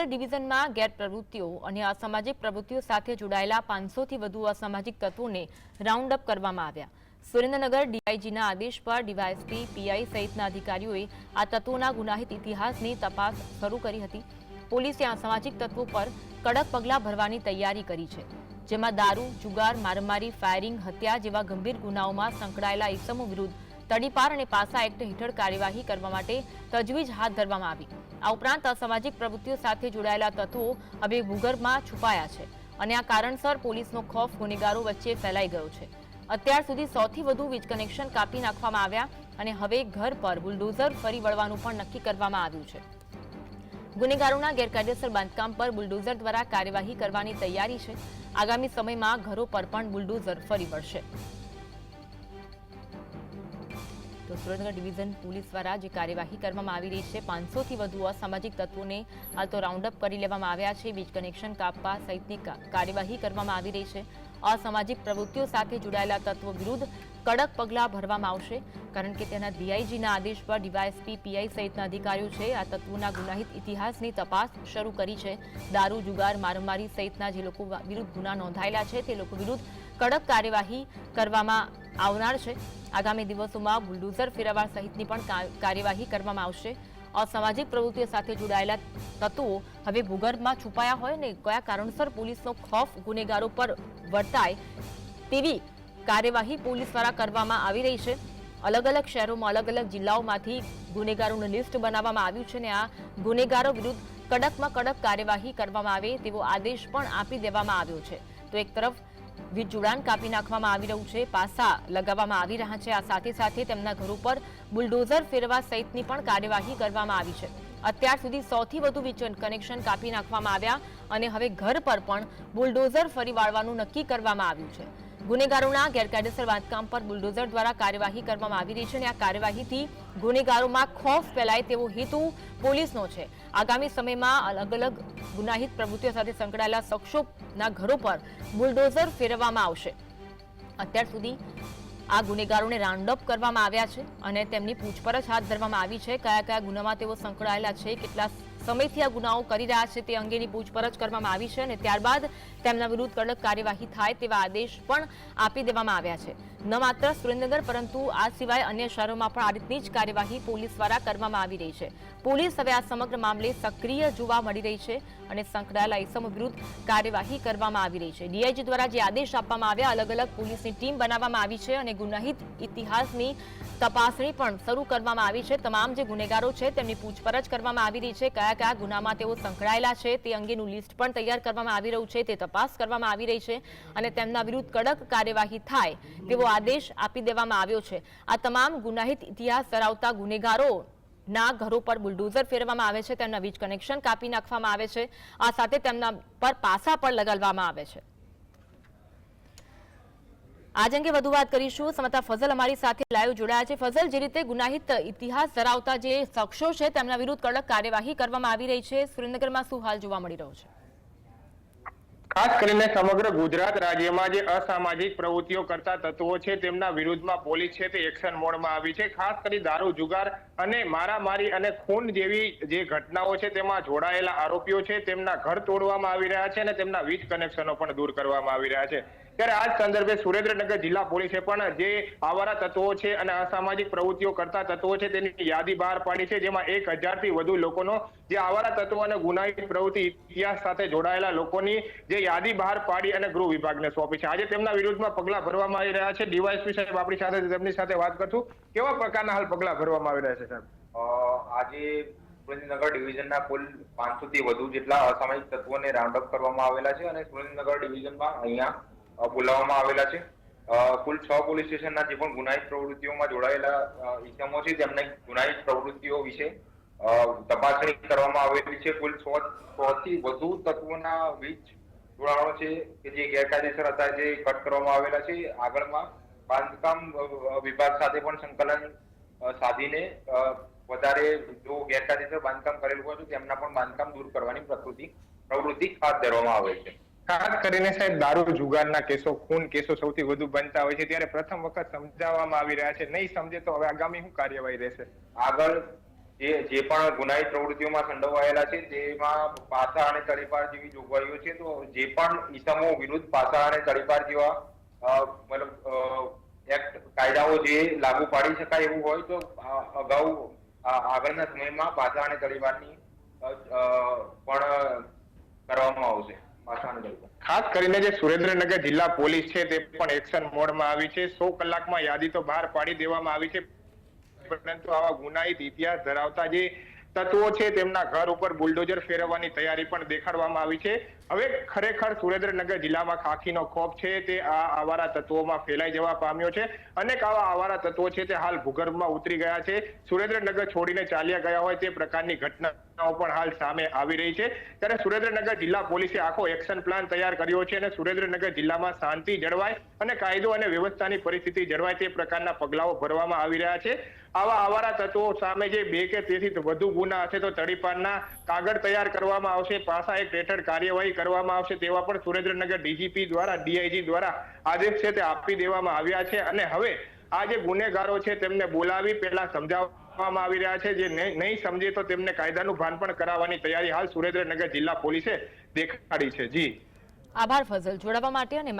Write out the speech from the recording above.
સુરેન્દ્રનગર ડિવિઝનમાં ગેરપ્રવૃત્તિઓ અને અસામાજિક પ્રવૃત્તિઓ સાથે જોડાયેલા પાંચસોથી વધુ અસામાજિક તત્વોને રાઉન્ડ અપ કરવામાં આવ્યા. સુરેન્દ્રનગર ડીઆઈજીના આદેશ પર ડીવાયએસપી, પીઆઈ સહિતના અધિકારીઓએ આ તત્વોના ગુનાહિત ઇતિહાસની તપાસ શરૂ કરી હતી. પોલીસે અસામાજિક તત્વો પર કડક પગલાં ભરવાની તૈયારી કરી છે. જેમાં દારૂ, જુગાર, મારમારી, ફાયરિંગ, હત્યા જેવા ગંભીર ગુનાઓમાં સંકળાયેલા ઇસમો વિરુદ્ધ તડીપાર અને પાસા એક્ટ હેઠળ કાર્યવાહી કરવા માટે તજવીજ હાથ ધરવામાં આવી. આ ઉપરાંત અસામાજિક પ્રવૃત્તિઓ સાથે જોડાયેલા તત્વો હવે ભૂગર્ભમાં છુપાયા છે અને આ કારણસર પોલીસનો ખોફ ગુનેગારો વચ્ચે ફેલાઈ ગયો છે. અત્યાર સુધી સૌથી વધુ વીજ કનેક્શન કાપી નાખવામાં આવ્યા અને હવે ઘર પર બુલડોઝર ફરી વળવાનું પણ નક્કી કરવામાં આવ્યું છે. ગુનેગારોના ગેરકાયદેસર બાંધકામ પર બુલડોઝર દ્વારા કાર્યવાહી કરવાની તૈયારી છે. આગામી સમયમાં ઘરો પર પણ બુલડોઝર ફરી વળશે. તો સુરેન્દ્રનગર ડિવિઝન પોલીસ દ્વારા જે કાર્યવાહી કરવામાં આવી રહી છે, પાંચસોથી વધુ અસામાજિક તત્વોને હાલ તો રાઉન્ડ અપ કરી લેવામાં આવ્યા છે, વીજ કનેક્શન કાપવા સહિતની કાર્યવાહી કરવામાં આવી રહી છે. અસામાજિક પ્રવૃત્તિઓ સાથે જોડાયેલા તત્વો વિરુદ્ધ કડક પગલાં ભરવામાં આવશે, કારણ કે તેના ડીઆઈજીના આદેશ પર ડીવાયએસપી, પીઆઈ સહિતના અધિકારીઓ છે, આ તત્વોના ગુનાહિત ઇતિહાસની તપાસ શરૂ કરી છે. દારૂ, જુગાર, મારામારી સહિતના જે લોકો વિરુદ્ધ ગુના નોંધાયેલા છે, તે લોકો વિરુદ્ધ કડક કાર્યવાહી કરવામાં આવનાર છે. આગામી દિવસોમાં બુલડોઝર ફેરવવા સહિતની પણ કાર્યવાહી કરવામાં આવશે. અસામાજિક પ્રવૃત્તિઓ સાથે જોડાયેલા તત્વો હવે ભૂગર્ભમાં છુપાયા હોય ને કયા કારણસર પોલીસનો ખોફ, ગુનેગારો પર વર્તાય તેવી કાર્યવાહી પોલીસ દ્વારા કરવામાં આવી રહી છે. અલગ અલગ શહેરોમાં અલગ અલગ જિલ્લાઓમાંથી ગુનેગારોનું લિસ્ટ બનાવવામાં આવ્યું છે ને આ ગુનેગારો વિરુદ્ધ કડકમાં કડક કાર્યવાહી કરવામાં આવે તેવો આદેશ પણ આપી દેવામાં આવ્યો છે. તો એક તરફ વીજ જોડાણ કાપી નાખવામાં આવી રહ્યું છે, પાસા લગાવવામાં આવી રહ્યા છે. આ સાથે સાથે તેમના ઘરો પર બુલડોઝર ફેરવા સહિતની પણ કાર્યવાહી કરવામાં આવી છે. અત્યાર સુધી સૌથી વધુ વીજ કનેક્શન કાપી નાખવામાં આવ્યા અને હવે ઘર પર પણ બુલડોઝર ફરી વાળવાનું નક્કી કરવામાં આવ્યું છે. ગુનેગારોના ગેરકાયદેસર બાંધકામ પર બુલડોઝર દ્વારા કાર્યવાહી કરવામાં આવી રહી છે અને આ કાર્યવાહીથી ગુનેગારોમાં ખોફ ફેલાય તેવો હેતુ પોલીસનો છે. આગામી સમયમાં અલગ અલગ ગુનાહિત પ્રવૃત્તિઓ સાથે સંકળાયેલા શખ્સોના ઘરો પર બુલડોઝર ફેરવવામાં આવશે. અત્યાર સુધી આ ગુનેગારોને રાઉન્ડઅપ કરવામાં આવ્યા છે અને તેમની પૂછપરછ હાથ ધરવામાં આવી છે. કયા કયા ગુનામાં તેઓ સંકળાયેલા છે, કેટલા સમયથી આ ગુનાઓ કરી રહ્યા છે તે અંગેની પૂછપરછ કરવામાં આવી છે અને ત્યારબાદ તેમના વિરુદ્ધ કડક કાર્યવાહી થાય તેવા આદેશ પણ આપી દેવામાં આવ્યા છે. ન માત્ર સુરેન્દ્રનગર, પરંતુ આ સિવાય અન્ય શહેરોમાં પણ આ રીતની જ કાર્યવાહી પોલીસ દ્વારા કરવામાં આવી રહી છે. પોલીસ હવે આ સમગ્ર મામલે સક્રિય જોવા મળી રહી છે અને સંકળાયેલા ઇસમ વિરુદ્ધ કાર્યવાહી કરવામાં આવી રહી છે. ડીઆઈજી દ્વારા જે આદેશ આપવામાં આવ્યા અલગ અલગ પોલીસની ટીમ બનાવવામાં આવી છે અને ગુનાહિત ઇતિહાસની તપાસણી પણ શરૂ કરવામાં આવી છે. તમામ જે ગુનેગારો છે, તેમની પૂછપરછ કરવામાં આવી રહી છે. કયા કયા ગુનામાં તેઓ સંકળાયેલા છે. તે અંગેનું લિસ્ટ પણ તૈયાર કરવામાં આવી રહ્યું છે. તે તપાસ કરવામાં આવી રહી છે અને તેમના વિરુદ્ધ કડક કાર્યવાહી થાય તેવો આદેશ આપી દેવામાં આવ્યો છે. આ તમામ ગુનાહિત ઇતિહાસ ધરાવતા ગુનેગારો ના ઘરો પર બુલડોઝર ફેરવવામાં આવે છે. તેમના વીજ કનેક્શન કાપી નાખવામાં આવે છે. આ સાથે તેમના પર પાસા પણ લગાડવામાં આવે છે. આજ અંગે વધુ વાત કરીશું. સમતા ફઝલ અમારી સાથે લાઈવ જોડાયા છે. ફઝલ, જે રીતે ગુનાહિત ઇતિહાસ ધરાવતા જે શખ્સો છે, તેમના વિરુદ્ધ કડક કાર્યવાહી કરવામાં આવી રહી છે. સુરેન્દ્રનગરમાં શું હાલ જોવા મળી રહ્યો છે? ખાસ કરીને સમગ્ર ગુજરાત રાજ્યમાં જે અસામાજિક પ્રવૃત્તિઓ કરતા તત્વો છે, તેમના વિરુદ્ધમાં પોલીસ છે તે એક્શન મોડમાં આવી છે. ખાસ કરી દારૂ, જુગાર અને મારામારી અને ખૂન જેવી જે ઘટનાઓ છે, તેમાં જોડાયેલા આરોપીઓ છે, તેમના ઘર તોડવામાં આવી રહ્યા છે અને તેમના વીજ કનેક્શનો પણ દૂર કરવામાં આવી રહ્યા છે. ત્યારે આ જ સંદર્ભે સુરેન્દ્રનગર જિલ્લા પોલીસે પણ જે આવારા તત્વો છે અને અસામાજિક પ્રવૃત્તિઓ કરતા તત્વો છે તેની યાદી બહાર પાડી છે, જેમાં એક હજારથી વધુ લોકોનો જે આવારા તત્વો અને ગુનાહિત પ્રવૃત્તિ ઇતિહાસ સાથે જોડાયેલા લોકોની જે યાદી બહાર પાડી અને ગૃહ વિભાગને સોંપી છે. આજે તેમના વિરુદ્ધમાં પગલા ભરવામાં આવી રહ્યા છે. ડીવાયએસપી સાહેબ આપણી સાથે તેમની સાથે વાત કરશું. કેવા પ્રકારના હાલ પગલાં ભરવામાં આવી રહ્યા છે, સાહેબ? આજે સુરેન્દ્રનગર ડિવિઝનના કુલ પાંચસો થી વધુ જેટલા અસામાજિક તત્વોને રાઉન્ડ કરવામાં આવેલા છે અને સુરેન્દ્રનગર ડિવિઝનમાં અહીંયા બોલાવવામાં આવેલા છે. કુલ છ પોલીસ સ્ટેશનના જે પણ ગુનાહિત પ્રવૃત્તિઓમાં જોડાયેલા ઇસમો છે તેમને ગુનાહિત પ્રવૃત્તિઓ વિશે તપાસણી કરવામાં આવેલી છે. કુલ સો થી વધુ તત્વોના વીજ જોડાણો છે કે જે ગેરકાયદેસર હતા જે કટ કરવામાં આવેલા છે. આગળમાં બાંધકામ વિભાગ સાથે પણ સંકલન સાધીને વધારે જો ગેરકાયદેસર બાંધકામ કરેલું હોય તો તેમના પણ બાંધકામ દૂર કરવાની પ્રકૃતિ, પ્રવૃત્તિ હાથ ધરવામાં આવે છે. ખાસ કરીને સાહેબ દારૂ જુગારના કેસો ખૂન કેસો સૌથી વધુ બનતા હોય છે. ત્યારે પ્રથમ વખત સમજાવવામાં આવી રહ્યા છે. નહીં સમજે તો હવે આગામી શું કાર્યવાહી રહેશે? આગળ જે જે પણ ગુનાહિત પ્રવૃત્તિઓમાં સંડોવાયેલા છે તેમાં પાસા અને તળીપાર જેવી જોગવાઈઓ છે તો જે પણ ઇસમો વિરુદ્ધ પાસા અને તળીપાર જેવા મતલબ એક્ટ કાયદાઓ જે લાગુ પાડી શકાય એવું હોય તો અગાઉ આગળના સમયમાં પાસા અને અ, પણ કરવામાં આવશે. ખાસ કરીને જે સુરેન્દ્રનગર જિલ્લા પોલીસ છે, તે પણ એક્શન મોડમાં આવી છે. સો કલાકમાં યાદી તો બહાર પાડી દેવામાં આવી છે. પરંતુ આવા ગુનાહિત ઇતિહાસ ધરાવતા જે તત્વો છે, તેમના ઘર ઉપર બુલડોઝર ફેરવવાની તૈયારી પણ દેખાડવામાં આવી છે. હવે ખરેખર સુરેન્દ્રનગર જિલ્લામાં ખાખીનો ખોફ છે તે આ આવારા તત્વોમાં ફેલાઈ જવા પામ્યો છે. અનેક આવા આવારા તત્વો છે તે હાલ ભૂગર્ભમાં ઉતરી ગયા છે. સુરેન્દ્રનગર છોડીને ચાલ્યા ગયા હોય તે પ્રકારની ઘટનાઓ પણ હાલ સામે આવી રહી છે. ત્યારે સુરેન્દ્રનગર જિલ્લા પોલીસે આખો એક્શન પ્લાન તૈયાર કર્યો છે અને સુરેન્દ્રનગર જિલ્લામાં શાંતિ જળવાય અને કાયદો અને વ્યવસ્થાની પરિસ્થિતિ જળવાય તે પ્રકારના પગલાઓ ભરવામાં આવી રહ્યા છે. આવા આવારા તત્વો સામે જે બે કે તેથી વધુ ગુના હશે તો તડીપારના કાગળ તૈયાર કરવામાં આવશે. પાસા એક હેઠળ કાર્યવાહી કરવામાં આવશે તેવા પણ સુરેન્દ્રનગર ડીજીપી દ્વારા, ડીઆઈજી દ્વારા આદેશ છે તે આપી દેવામાં આવ્યા છે. અને હવે આ જે ગુનેગારો છે તેમને બોલાવી પહેલા સમજાવવામાં આવી રહ્યા છે. જે નહીં સમજે તો તેમને કાયદાનું ભાન પણ કરાવવાની તૈયારી હાલ સુરેન્દ્રનગર જિલ્લા પોલીસે દેખાડી છે. જી. આભાર ફઝલ. જોડાવા માટે અને